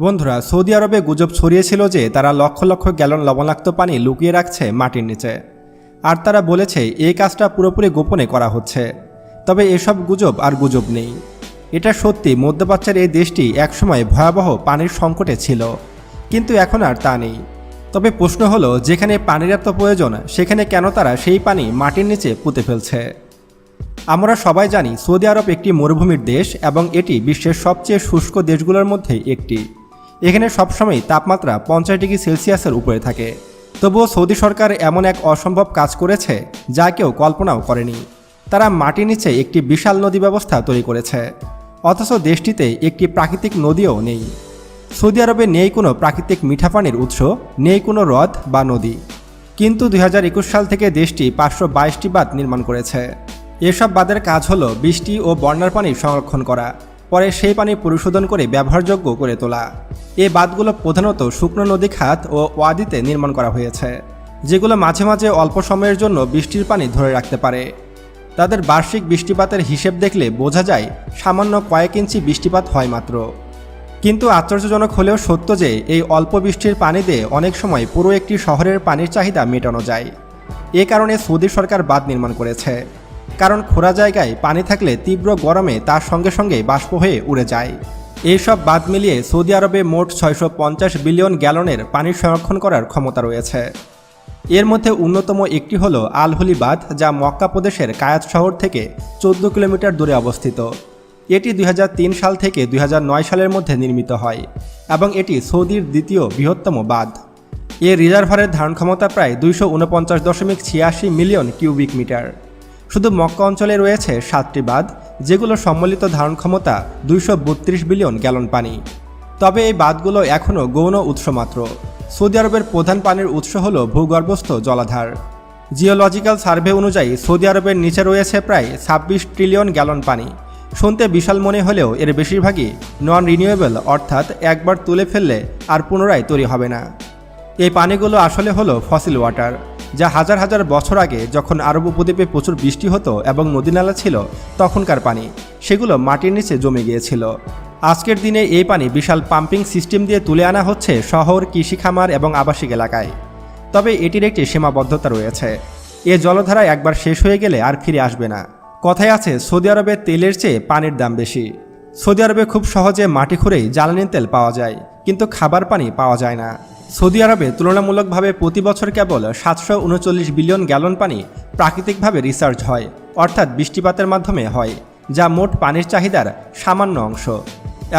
বন্ধুরা, সৌদি আরবে গুজব ছড়িয়েছিল যে তারা লক্ষ লক্ষ গ্যালন লবণাক্ত পানি লুকিয়ে রাখছে মাটির নিচে। আর তারা বলেছে, এই কাজটা পুরোপুরি গোপনে করা হচ্ছে। তবে এসব গুজব আর গুজব নেই। এটা সত্যি, মধ্যপ্রাচ্যের এই দেশটি একসময় ভয়াবহ পানির সংকটে ছিল। কিন্তু এখন আর তা নেই। তবে প্রশ্ন হলো, যেখানে পানির এত প্রয়োজন, সেখানে কেন তারা সেই পানি মাটির নিচে পুঁতে ফেলছে? আমরা সবাই জানি, সৌদি আরব একটি মরুভূমির দেশ এবং এটি বিশ্বের সবচেয়ে শুষ্ক দেশগুলোর মধ্যে একটি। এখানে সবসময় তাপমাত্রা পঞ্চাশ ডিগ্রি সেলসিয়াসের উপরে থাকে। তবুও সৌদি সরকার এমন এক অসম্ভব কাজ করেছে, যা কেউ কল্পনাও করেনি। তারা মাটির নিচে একটি বিশাল নদী ব্যবস্থা তৈরি করেছে। অথচ দেশটিতে একটি প্রাকৃতিক নদীও নেই। সৌদি আরবে নেই কোনো প্রাকৃতিক মিঠা পানির উৎস, নেই কোনো হ্রদ বা নদী। কিন্তু দু হাজার একুশ সাল থেকে দেশটি পাঁচশো বাইশটি বাঁধ নির্মাণ করেছে। এসব বাঁধের কাজ হলো বৃষ্টি ও বন্যার পানি সংরক্ষণ করা। পরে সেই পানি পরিশোধন করে ব্যবহারযোগ্য করে তোলা। এই বাঁধগুলো প্রধানত শুকনো নদী খাত ও ওয়াদিতে নির্মাণ করা হয়েছে, যেগুলো মাঝে মাঝে অল্প সময়ের জন্য বৃষ্টির পানি ধরে রাখতে পারে। তাদের বার্ষিক বৃষ্টিপাতের হিসেব দেখলে বোঝা যায় সামান্য কয়েক ইঞ্চি বৃষ্টিপাত হয় মাত্র। কিন্তু আশ্চর্যজনক হলেও সত্য যে এই অল্প বৃষ্টির পানি দিয়ে অনেক সময় পুরো একটি শহরের পানির চাহিদা মেটানো যায়। এ কারণে সৌদি সরকার বাঁধ নির্মাণ করেছে। কারণ খোরা জায়গায় পানি থাকলে তীব্র গরমে তার সঙ্গে সঙ্গে বাষ্প হয়ে উড়ে যায়। এইসব বাঁধ মিলিয়ে সৌদি আরবে মোট ছয়শো পঞ্চাশ বিলিয়ন গ্যালনের পানি সংরক্ষণ করার ক্ষমতা রয়েছে। এর মধ্যে অন্যতম একটি হল আলহলি বাঁধ যা মক্কা প্রদেশের কায়াত শহর থেকে চোদ্দ কিলোমিটার দূরে অবস্থিত। এটি দুই হাজার তিন সাল থেকে দুই হাজার নয় সালের মধ্যে নির্মিত হয় এবং এটি সৌদির দ্বিতীয় বৃহত্তম বাঁধ। এর রিজার্ভারের ধারণ ক্ষমতা প্রায় দুইশো উনপঞ্চাশ দশমিক ছিয়াশি মিলিয়ন কিউবিক মিটার। শুধু মক্কা অঞ্চলে রয়েছে সাতটি বাঁধ, যেগুলো সম্মিলিত ধারণ ক্ষমতা দুইশো বত্রিশ বিলিয়ন গ্যালন পানি। তবে এই বাঁধগুলো এখনও গৌণ উৎস মাত্র। সৌদি আরবের প্রধান পানির উৎস হল ভূগর্ভস্থ জলাধার। জিওলজিক্যাল সার্ভে অনুযায়ী সৌদি আরবের নিচে রয়েছে প্রায় ছাব্বিশ ট্রিলিয়ন গ্যালন পানি। শুনতে বিশাল মনে হলেও এর বেশিরভাগই নন রিনিউয়েবল অর্থাৎ একবার তুলে ফেললে আর পুনরায় তৈরি হবে না। এই পানিগুলো আসলে হলো ফসিল ওয়াটার। যা হাজার হাজার বছর আগে যখন আরব উপদ্বীপে প্রচুর বৃষ্টি হতো এবং নদীনালা ছিল, তখনকার পানি। সেগুলো মাটির নিচে জমে গিয়েছিল। আজকের দিনে এই পানি বিশাল পাম্পিং সিস্টেম দিয়ে তুলে আনা হচ্ছে শহর কৃষি খামার এবং আবাসিক এলাকায়। তবে এটির একটি সীমাবদ্ধতা রয়েছে। এ জলধারা একবার শেষ হয়ে গেলে আর ফিরে আসবে না। কথায় আছে, সৌদি আরবে তেলের চেয়ে পানির দাম বেশি। সৌদি আরবে খুব সহজে মাটি খুঁড়েই জ্বালানি তেল পাওয়া যায়, কিন্তু খাবার পানি পাওয়া যায় না। সৌদি আরবে তুলনামূলকভাবে প্রতি বছর কেবল সাতশো উনচল্লিশ বিলিয়ন গ্যালন পানি প্রাকৃতিকভাবে রিসার্চ হয়, অর্থাৎ বৃষ্টিপাতের মাধ্যমে হয়, যা মোট পানির চাহিদার সামান্য অংশ।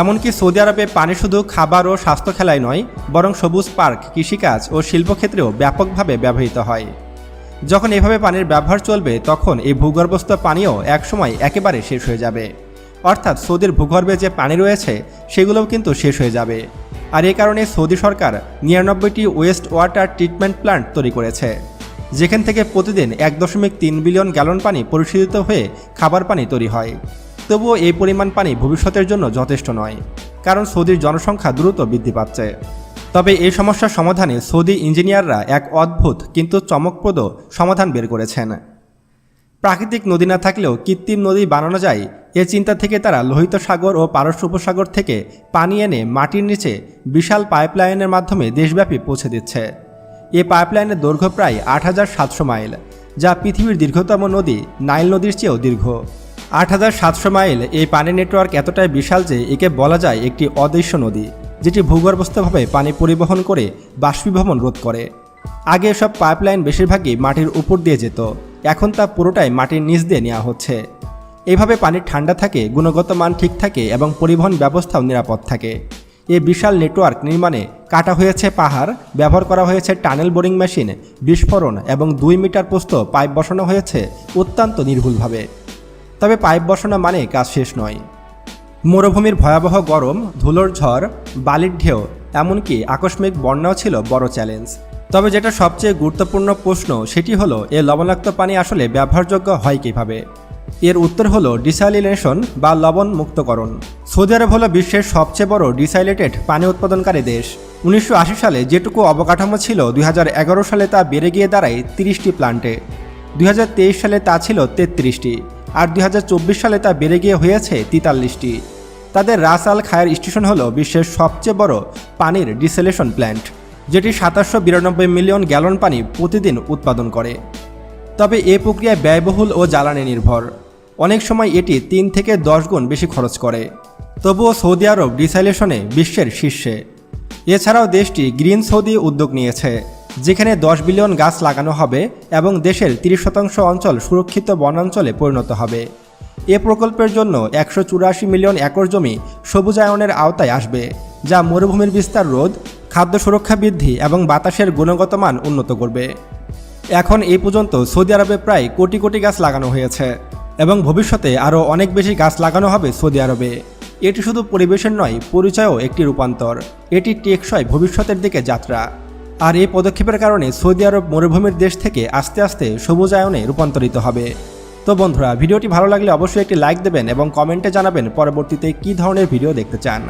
এমনকি সৌদি আরবে পানি শুধু খাবার ও স্বাস্থ্য খেলায় নয়, বরং সবুজ পার্ক, কৃষিকাজ ও শিল্পক্ষেত্রেও ব্যাপকভাবে ব্যবহৃত হয়। যখন এভাবে পানির ব্যবহার চলবে, তখন এই ভূগর্ভস্থ পানিও একসময় একেবারে শেষ হয়ে যাবে। অর্থাৎ সৌদির ভূগর্ভে যে পানি রয়েছে, সেগুলোও কিন্তু শেষ হয়ে যাবে। আর এ কারণে সৌদি সরকার নিরানব্বইটি ওয়েস্ট ওয়াটার ট্রিটমেন্ট প্ল্যান্ট তৈরি করেছে, যেখান থেকে প্রতিদিন এক দশমিক তিন বিলিয়ন গ্যালন পানি পরিশোধিত হয়ে খাবার পানি তৈরি হয়। তবুও এই পরিমাণ পানি ভবিষ্যতের জন্য যথেষ্ট নয়, কারণ সৌদির জনসংখ্যা দ্রুত বৃদ্ধি পাচ্ছে। তবে এই সমস্যার সমাধানে সৌদি ইঞ্জিনিয়াররা এক অদ্ভুত কিন্তু চমকপ্রদ সমাধান বের করেছেন। প্রাকৃতিক নদী না থাকলেও কৃত্রিম নদী বানানো যায় এ চিন্তা থেকে তারা লোহিত সাগর ও পারস্য উপসাগর থেকে পানি এনে মাটির নিচে বিশাল পাইপলাইনের মাধ্যমে দেশব্যাপী পৌঁছে দিচ্ছে। এ পাইপলাইনের দৈর্ঘ্য প্রায় আট হাজার সাতশো মাইল, যা পৃথিবীর দীর্ঘতম নদী নাইল নদীর চেয়েও দীর্ঘ। আট হাজার সাতশো মাইল এই পানি নেটওয়ার্ক এতটাই বিশাল যে একে বলা যায় একটি অদৃশ্য নদী, যেটি ভূগর্ভস্থভাবে পানি পরিবহন করে বাষ্পীভবন রোধ করে। আগে এসব পাইপলাইন বেশিরভাগই মাটির উপর দিয়ে যেত, এখন তা পুরোটাই মাটির নিচ দিয়ে নেওয়া হচ্ছে। এভাবে পানি ঠান্ডা থাকে, গুণগত মান ঠিক থাকে এবং পরিবহন ব্যবস্থাও নিরাপদ থাকে। এই বিশাল নেটওয়ার্ক নির্মাণে কাটা হয়েছে পাহাড়, ব্যবহার করা হয়েছে টানেল বোরিং মেশিন, বিস্ফোরণ এবং দুই মিটার প্রস্থ পাইপ বসানো হয়েছে অত্যন্ত নির্ভুলভাবে। তবে পাইপ বসানো মানে কাজ শেষ নয়। মরুভূমির ভয়াবহ গরম, ধুলোর ঝড়, বালির ঢেউ, এমনকি আকস্মিক বন্যাও ছিল বড় চ্যালেঞ্জ। তবে যেটা সবচেয়ে গুরুত্বপূর্ণ প্রশ্ন, সেটি হলো, এ লবণাক্ত পানি আসলে ব্যবহারযোগ্য হয় কীভাবে? এর উত্তর হলো ডিসাইলিনেশন বা লবণ মুক্তকরণ সৌদি আরব হলো বিশ্বের সবচেয়ে বড় ডিসাইলেটেড পানি উৎপাদনকারী দেশ। উনিশশো আশি সালে যেটুকু অবকাঠামো ছিল, দুই হাজার এগারো সালে তা বেড়ে গিয়ে দাঁড়ায় তিরিশটি প্লান্টে। দুই হাজার তেইশ সালে তা ছিল তেত্রিশটি, আর দুই হাজার চব্বিশ সালে তা বেড়ে গিয়ে হয়েছে তেতাল্লিশটি। তাদের রাস আল খায়ের স্টেশন হল বিশ্বের সবচেয়ে বড় পানির ডিসেলেশন প্ল্যান্ট, যেটি সাতাশশো বিরানব্বই মিলিয়ন গ্যালন পানি প্রতিদিন উৎপাদন করে। তবে এ প্রক্রিয়ায় ব্যয়বহুল ও জ্বালানি নির্ভর। অনেক সময় এটি তিন থেকে দশ গুণ বেশি খরচ করে। তবুও সৌদি আরব ডিসাইলেশনে বিশ্বের শীর্ষে। এছাড়াও দেশটি গ্রিন সৌদি উদ্যোগ নিয়েছে, যেখানে দশ বিলিয়ন গাছ লাগানো হবে এবং দেশের তিরিশ শতাংশ অঞ্চল সুরক্ষিত বনাঞ্চলে পরিণত হবে। এ প্রকল্পের জন্য একশো চুরাশি মিলিয়ন একর জমি সবুজায়নের আওতায় আসবে, যা মরুভূমির বিস্তার রোধ, খাদ্য সুরক্ষা বৃদ্ধি এবং বাতাসের গুণগত মান উন্নত করবে। এখন এই পর্যন্ত সৌদি আরবে প্রায় কোটি কোটি গাছ লাগানো হয়েছে। এবং ভবিষ্যতে আরও অনেক বেশি গাছ লাগানো হবে সৌদি আরবে। এটি শুধু পরিবেশের নয়, পরিচয়ও একটি রূপান্তর। এটি টেকসই ভবিষ্যতের দিকে যাত্রা। আর এই পদক্ষেপের কারণে সৌদি আরব মরুভূমির দেশ থেকে আস্তে আস্তে সবুজায়নে রূপান্তরিত হবে। তো বন্ধুরা, ভিডিওটি ভালো লাগলে অবশ্যই একটি লাইক দেবেন এবং কমেন্টে জানাবেন পরবর্তীতে কী ধরনের ভিডিও দেখতে চান।